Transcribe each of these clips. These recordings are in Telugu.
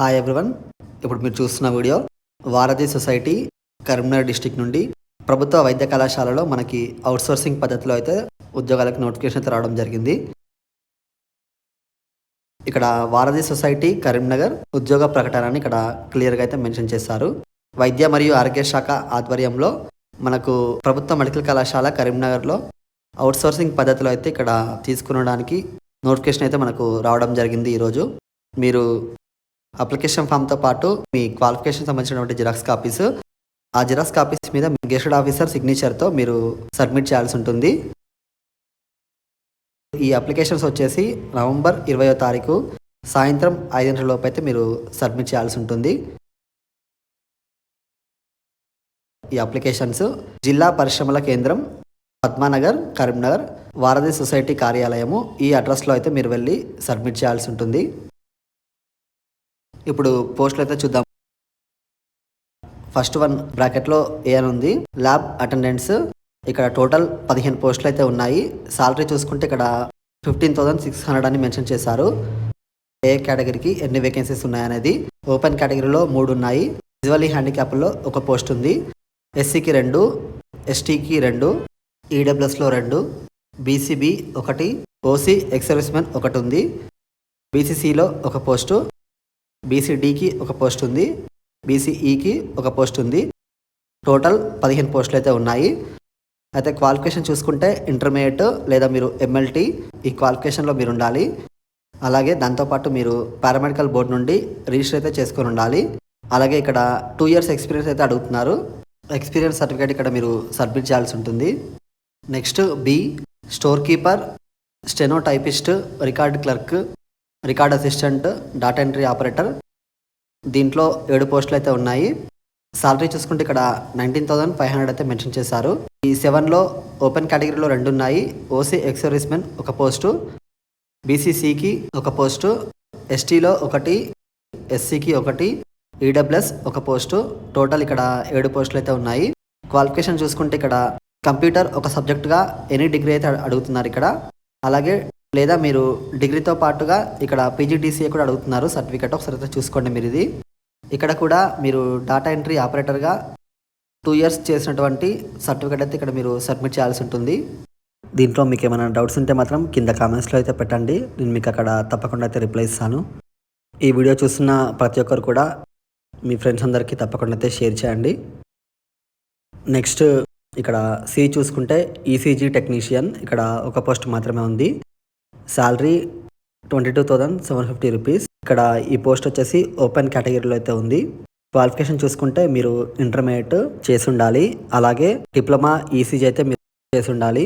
హాయ్ ఎవ్రీవన్ ఇప్పుడు మీరు చూస్తున్న వీడియో వారధి సొసైటీ కరీంనగర్ డిస్టిక్ నుండి ప్రభుత్వ వైద్య కళాశాలలో మనకి అవుట్సోర్సింగ్ పద్ధతిలో అయితే ఉద్యోగాలకు నోటిఫికేషన్ అయితే రావడం జరిగింది. ఇక్కడ వారధి సొసైటీ కరీంనగర్ ఉద్యోగ ప్రకటనని ఇక్కడ క్లియర్గా అయితే మెన్షన్ చేశారు. వైద్య మరియు ఆరోగ్య శాఖ ఆధ్వర్యంలో మనకు ప్రభుత్వ మెడికల్ కళాశాల కరీంనగర్లో అవుట్సోర్సింగ్ పద్ధతిలో అయితే ఇక్కడ తీసుకునడానికి నోటిఫికేషన్ అయితే మనకు రావడం జరిగింది ఈరోజు. మీరు అప్లికేషన్ ఫామ్తో పాటు మీ క్వాలిఫికేషన్ సంబంధించినటువంటి జిరాక్స్ కాపీస్. ఆ జిరాక్స్ కాపీస్ మీద మీ గెస్టెడ్ ఆఫీసర్ సిగ్నేచర్తో మీరు సబ్మిట్ చేయాల్సి ఉంటుంది. ఈ అప్లికేషన్స్ వచ్చేసి నవంబర్ ఇరవయో తారీఖు సాయంత్రం ఐదింటి లోపు అయితే మీరు సబ్మిట్ చేయాల్సి ఉంటుంది. ఈ అప్లికేషన్స్ జిల్లా పరిశ్రమల కేంద్రం పద్మానగర్ కరీంనగర్ వారధి సొసైటీ కార్యాలయము ఈ అడ్రస్లో అయితే మీరు వెళ్ళి సబ్మిట్ చేయాల్సి ఉంటుంది. ఇప్పుడు పోస్టులు అయితే చూద్దాం. ఫస్ట్ వన్ బ్రాకెట్లో ఏ అని ఉంది. ల్యాబ్ అటెండెన్స్ ఇక్కడ టోటల్ పదిహేను పోస్టులు అయితే ఉన్నాయి. సాలరీ చూసుకుంటే ఇక్కడ ఫిఫ్టీన్ థౌసండ్ సిక్స్ హండ్రెడ్ అని మెన్షన్ చేశారు. ఏ కేటగిరీకి ఎన్ని వేకెన్సీస్ ఉన్నాయనేది. ఓపెన్ కేటగిరీలో మూడు ఉన్నాయి. విజువలీ హ్యాండిక్యాప్లో ఒక పోస్ట్ ఉంది. ఎస్సీకి రెండు ఎస్టీకి రెండు ఈడబ్ల్యూఎస్లో రెండు బీసీబీ ఒకటి ఓసీ ఎక్సర్విస్మెన్ ఒకటి ఉంది. బీసీసీలో ఒక పోస్టు. బీసీడీకి ఒక పోస్ట్ ఉంది బీసీఈకి ఒక పోస్ట్ ఉంది. టోటల్ పదిహేను పోస్టులు అయితే ఉన్నాయి. అయితే క్వాలిఫికేషన్ చూసుకుంటే ఇంటర్మీడియట్ లేదా మీరు ఎంఎల్టీ ఈ క్వాలిఫికేషన్లో మీరు ఉండాలి. అలాగే దాంతోపాటు మీరు పారామెడికల్ బోర్డు నుండి రిజిస్టర్ అయితే చేసుకొని ఉండాలి. అలాగే ఇక్కడ టూ ఇయర్స్ ఎక్స్పీరియన్స్ అయితే అడుగుతున్నారు. ఎక్స్పీరియన్స్ సర్టిఫికేట్ ఇక్కడ మీరు సబ్మిట్ చేయాల్సి ఉంటుంది. Next B store keeper steno typist record clerk record assistant data entry operator. దీంట్లో ఏడు పోస్టులు అయితే ఉన్నాయి. సాలరీ చూసుకుంటే ఇక్కడ నైన్టీన్ థౌసండ్ ఫైవ్ హండ్రెడ్ అయితే మెన్షన్ చేశారు. ఈ సెవెన్లో ఓపెన్ కేటగిరీలో రెండు ఉన్నాయి. ఓసీ ఎక్సర్విస్మెన్ ఒక పోస్టు బీసీసీకి ఒక పోస్టు ఎస్టీలో ఒకటి ఎస్సీకి ఒకటి ఈడబ్ల్యూఎస్ ఒక పోస్టు. టోటల్ ఇక్కడ ఏడు పోస్టులు అయితే ఉన్నాయి. క్వాలిఫికేషన్ చూసుకుంటే ఇక్కడ కంప్యూటర్ ఒక సబ్జెక్టుగా ఎనీ డిగ్రీ అయితే అడుగుతున్నారు ఇక్కడ. అలాగే లేదా మీరు డిగ్రీతో పాటుగా ఇక్కడ పీజీడీసీఏ కూడా అడుగుతున్నారు సర్టిఫికేట్ ఒకసారి అయితే చూసుకోండి మీరు ఇది. ఇక్కడ కూడా మీరు డాటా ఎంట్రీ ఆపరేటర్గా టూ ఇయర్స్ చేసినటువంటి సర్టిఫికేట్ అయితే ఇక్కడ మీరు సబ్మిట్ చేయాల్సి ఉంటుంది. దీంట్లో మీకు ఏమైనా డౌట్స్ ఉంటే మాత్రం కింద కామెంట్స్లో అయితే పెట్టండి. నేను మీకు అక్కడ తప్పకుండా అయితే రిప్లై ఇస్తాను. ఈ వీడియో చూస్తున్న ప్రతి ఒక్కరు కూడా మీ ఫ్రెండ్స్ అందరికీ తప్పకుండా అయితే షేర్ చేయండి. నెక్స్ట్ ఇక్కడ సి చూసుకుంటే ఈసీజీ టెక్నీషియన్ ఇక్కడ ఒక పోస్ట్ మాత్రమే ఉంది. Salary twenty two thousand seven fifty rupees. ఇక్కడ ఈ పోస్ట్ వచ్చేసి ఓపెన్ కేటగిరీలో అయితే ఉంది. క్వాలిఫికేషన్ చూసుకుంటే మీరు ఇంటర్మీడియట్ చేసి ఉండాలి. అలాగే డిప్లొమా ఈసీజీ అయితే మీరు చేసి ఉండాలి.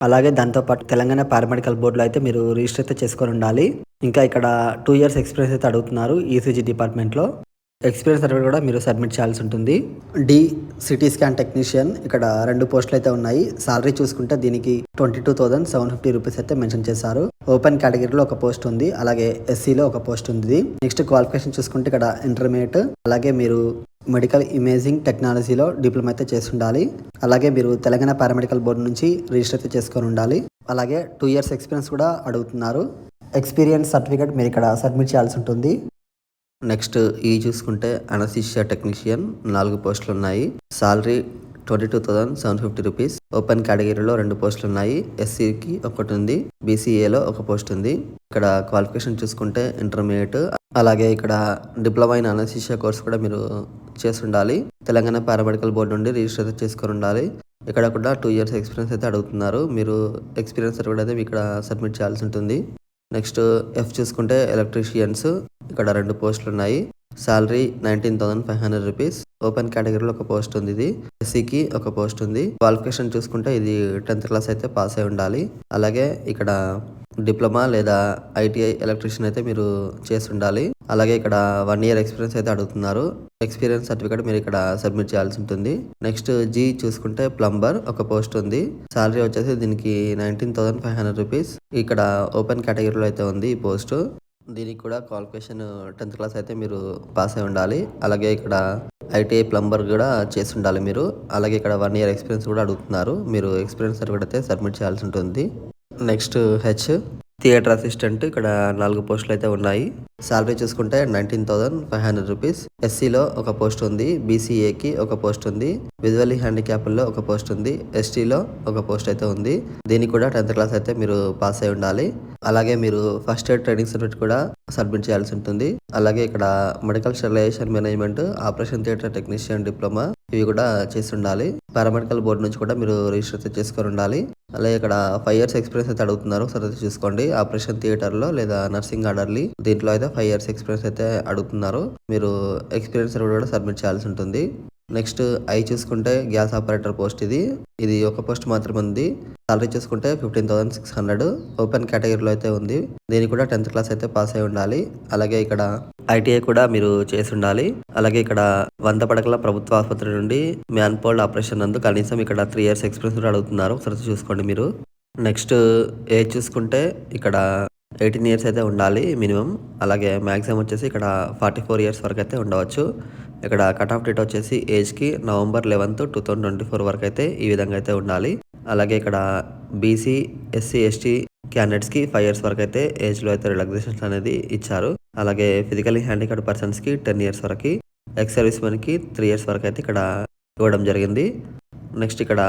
అలాగే దాంతోపాటు తెలంగాణ పారామెడికల్ బోర్డులో అయితే మీరు రిజిస్టర్ అయితే చేసుకొని ఉండాలి. ఇంకా ఇక్కడ టూ ఇయర్స్ ఎక్స్పీరియన్స్ అయితే అడుగుతున్నారు ఈసీజీ డిపార్ట్మెంట్లో. ఎక్స్పీరియన్స్ సర్టిఫికేట్ కూడా మీరు సబ్మిట్ చేయాల్సి ఉంటుంది. డి సిటీ స్కాన్ టెక్నీషియన్ ఇక్కడ రెండు పోస్టులు అయితే ఉన్నాయి. సాలరీ చూసుకుంటే దీనికి twenty two thousand seven fifty rupees అయితే మెన్షన్ చేశారు. ఓపెన్ కేటగిరీలో ఒక పోస్ట్ ఉంది. అలాగే ఎస్సీలో ఒక పోస్ట్ ఉంది. నెక్స్ట్ క్వాలిఫికేషన్ చూసుకుంటే ఇక్కడ ఇంటర్మీడియట్ అలాగే మీరు మెడికల్ ఇమేజింగ్ టెక్నాలజీలో డిప్లొమా అయితే చేసి ఉండాలి. అలాగే మీరు తెలంగాణ పారామెడికల్ బోర్డు నుంచి రిజిస్టర్ అయితే చేసుకొని ఉండాలి. అలాగే టూ ఇయర్స్ ఎక్స్పీరియన్స్ కూడా అడుగుతున్నారు. ఎక్స్పీరియన్స్ సర్టిఫికేట్ మీరు ఇక్కడ సబ్మిట్ చేయాల్సి ఉంటుంది. నెక్స్ట్ ఈ చూసుకుంటే అనసిషియా టెక్నీషియన్ నాలుగు పోస్టులు ఉన్నాయి. Salary twenty two thousand seven fifty rupees. Open కేటగిరీలో రెండు పోస్టులు ఉన్నాయి. ఎస్సీకి ఒకటి ఉంది. బీసీఏలో ఒక పోస్ట్ ఉంది. ఇక్కడ క్వాలిఫికేషన్ చూసుకుంటే ఇంటర్మీడియట్. అలాగే ఇక్కడ డిప్లొమా అయిన అనసిషియా కోర్స్ కూడా మీరు చేసి ఉండాలి తెలంగాణ పారామెడికల్ బోర్డు నుండి రిజిస్టర్ చేసుకొని ఉండాలి. ఇక్కడ కూడా టూ ఇయర్స్ ఎక్స్పీరియన్స్ అయితే అడుగుతున్నారు. మీరు ఎక్స్పీరియన్స్ కూడా అయితే ఇక్కడ సబ్మిట్ చేయాల్సి ఉంటుంది. నెక్స్ట్ ఎఫ్ చూసుకుంటే ఎలక్ట్రీషియన్స్. ఇక్కడ రెండు పోస్టులు ఉన్నాయి. Salary nineteen thousand five hundred rupees. Open కేటగిరీలో ఒక పోస్ట్ ఉంది ఇది. ఎస్సీకి ఒక పోస్ట్ ఉంది. క్వాలిఫికేషన్ చూసుకుంటే ఇది టెన్త్ క్లాస్ అయితే పాస్ అయి ఉండాలి. అలాగే ఇక్కడ డిప్లొమా లేదా ఐటీఐ ఎలక్ట్రీషియన్ అయితే మీరు చేసి ఉండాలి. అలాగే ఇక్కడ వన్ ఇయర్ ఎక్స్పీరియన్స్ అయితే అడుగుతున్నారు. ఎక్స్పీరియన్స్ సర్టిఫికేట్ మీరు ఇక్కడ సబ్మిట్ చేయాల్సి ఉంటుంది. నెక్స్ట్ జీ చూసుకుంటే ప్లంబర్ ఒక పోస్ట్ ఉంది. సాలరీ వచ్చేసి దీనికి nineteen thousand five hundred rupees. ఇక్కడ ఓపెన్ కేటగిరీలో అయితే ఉంది ఈ పోస్ట్. దీనికి కూడా క్వాలిఫికేషన్ టెన్త్ క్లాస్ అయితే మీరు పాస్ అయి ఉండాలి. అలాగే ఇక్కడ ఐటీఐ ప్లంబర్ కూడా చేసి ఉండాలి మీరు. అలాగే ఇక్కడ వన్ ఇయర్ ఎక్స్పీరియన్స్ కూడా అడుగుతున్నారు. మీరు ఎక్స్పీరియన్స్ సర్టిఫికేట్ అయితే సబ్మిట్ చేయాల్సి ఉంటుంది. నెక్స్ట్ హెచ్ థియేటర్ అసిస్టెంట్ ఇక్కడ నాలుగు పోస్టులు అయితే ఉన్నాయి. శాలరీ చూసుకుంటే nineteen thousand five hundred rupees. ఎస్సీలో ఒక పోస్ట్ ఉంది బీసీఏకి ఒక పోస్ట్ ఉంది విజువల్లీ హ్యాండిక్యాప్లో ఒక పోస్ట్ ఉంది ఎస్టీలో ఒక పోస్ట్ అయితే ఉంది. దీనికి కూడా టెన్త్ క్లాస్ అయితే మీరు పాస్ అయి ఉండాలి. అలాగే మీరు ఫస్ట్ ఎయిడ్ ట్రైనింగ్ సర్టిఫికేట్ కూడా సబ్మిట్ చేయాల్సి ఉంటుంది. అలాగే ఇక్కడ medical sterilisation management operation theatre technician diploma ఇవి కూడా చేసి ఉండాలి. పారామెడికల్ బోర్డు నుంచి కూడా మీరు రిజిస్టర్ అయితే చేసుకొని ఉండాలి. అలాగే ఇక్కడ ఫైవ్ ఇయర్స్ ఎక్స్పీరియన్స్ అయితే అడుగుతున్నారు. ఒకసారి చూసుకోండి. ఆపరేషన్ థియేటర్లో లేదా నర్సింగ్ ఆర్డర్లీ దీంట్లో అయితే ఫైవ్ ఇయర్స్ ఎక్స్పీరియన్స్ అయితే అడుగుతున్నారు. మీరు ఎక్స్పీరియన్స్ కూడా సబ్మిట్ చేయాల్సి ఉంటుంది. నెక్స్ట్ ఐ చూసుకుంటే గ్యాస్ ఆపరేటర్ పోస్ట్ ఇది. ఇది ఒక పోస్ట్ మాత్రమే ఉంది. సాలరీ చూసుకుంటే fifteen thousand six hundred. Open కేటగిరీలో అయితే ఉంది. దీనికి కూడా టెన్త్ క్లాస్ అయితే పాస్ అయి ఉండాలి. అలాగే ఇక్కడ ఐటీఐ కూడా మీరు చేసి ఉండాలి. అలాగే ఇక్కడ వంద పడకల ప్రభుత్వ ఆసుపత్రి నుండి మ్యాన్ పోల్డ్ ఆపరేషన్ నందు కనీసం ఇక్కడ త్రీ ఇయర్స్ ఎక్స్పీరియన్స్ కూడా అడుగుతున్నారు. ఒకసారి చూసుకోండి మీరు. నెక్స్ట్ ఏజ్ చూసుకుంటే ఇక్కడ ఎయిటీన్ ఇయర్స్ అయితే ఉండాలి మినిమం. అలాగే మ్యాక్సిమం వచ్చేసి ఇక్కడ ఫార్టీ ఫోర్ ఇయర్స్ వరకు అయితే ఉండవచ్చు. ఇక్కడ కట్ ఆఫ్ డేట్ వచ్చేసి ఏజ్కి November eleventh two thousand twenty four వరకు అయితే ఈ విధంగా అయితే ఉండాలి. అలాగే ఇక్కడ బీసీ ఎస్సీ ఎస్టీ క్యాండిడేట్స్కి ఫైవ్ ఇయర్స్ వరకు అయితే ఏజ్లో అయితే రిలాక్సేషన్స్ అనేది ఇచ్చారు. అలాగే ఫిజికలీ హ్యాండిక్యాప్డ్ పర్సన్స్కి టెన్ ఇయర్స్ వరకు ఎక్స్ సర్వీస్ మెన్కి త్రీ ఇయర్స్ వరకు అయితే ఇక్కడ ఇవ్వడం జరిగింది. నెక్స్ట్ ఇక్కడ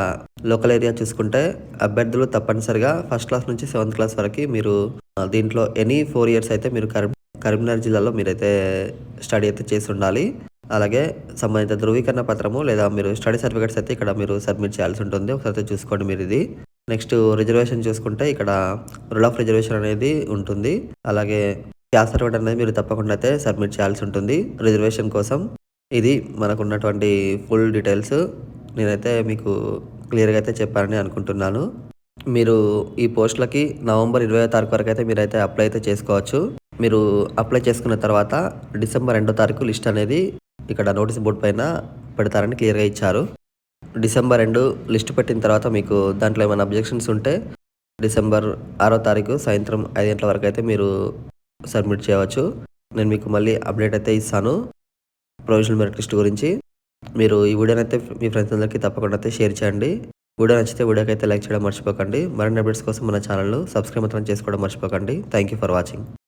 లోకల్ ఏరియా చూసుకుంటే అభ్యర్థులు తప్పనిసరిగా ఫస్ట్ క్లాస్ నుంచి సెవెంత్ క్లాస్ వరకు మీరు దీంట్లో ఎనీ ఫోర్ ఇయర్స్ అయితే మీరు కరీం కరీంనగర్ జిల్లాలో మీరైతే స్టడీ అయితే చేసి ఉండాలి. అలాగే సంబంధిత ధృవీకరణ పత్రము లేదా మీరు స్టడీ సర్టిఫికేట్స్ అయితే ఇక్కడ మీరు సబ్మిట్ చేయాల్సి ఉంటుంది. ఒకసారి చూసుకోండి మీరు ఇది. నెక్స్ట్ రిజర్వేషన్ చూసుకుంటే ఇక్కడ రూల్ ఆఫ్ రిజర్వేషన్ అనేది ఉంటుంది. అలాగే క్యాస్ట్ సర్టిఫికేట్ అనేది మీరు తప్పకుండా అయితే సబ్మిట్ చేయాల్సి ఉంటుంది. రిజర్వేషన్ కోసం ఇది మనకున్నటువంటి ఫుల్ డీటెయిల్స్ నేనైతే మీకు క్లియర్గా అయితే చెప్పానని అనుకుంటున్నాను. మీరు ఈ పోస్టులకి నవంబర్ ఇరవై తారీఖు వరకు అయితే మీరైతే అప్లై అయితే చేసుకోవచ్చు. మీరు అప్లై చేసుకున్న తర్వాత డిసెంబర్ రెండో తారీఖు లిస్ట్ అనేది ఇక్కడ నోటీస్ బోర్డు పైన పెడతారని క్లియర్గా ఇచ్చారు. డిసెంబర్ రెండు లిస్ట్ పెట్టిన తర్వాత మీకు దాంట్లో ఏమైనా అబ్జెక్షన్స్ ఉంటే డిసెంబర్ ఆరో తారీఖు సాయంత్రం ఐదు గంటల వరకు అయితే మీరు సబ్మిట్ చేయవచ్చు. నేను మీకు మళ్ళీ అప్డేట్ అయితే ఇస్తాను. ప్రొవిజనల్ మెరిట్ లిస్ట్ గురించి మీరు ఈ వీడియోని అయితే మీ ఫ్రెండ్స్ అందరికీ తప్పకుండా అయితే షేర్ చేయండి. వీడియో నచ్చితే వీడియోకి అయితే లైక్ చేయడం మర్చిపోకండి. మరిన్ని అప్డేట్స్ కోసం మన ఛానల్ సబ్స్క్రైబ్ మాత్రం చేసుకోవడం మర్చిపోకండి. Thank you for watching.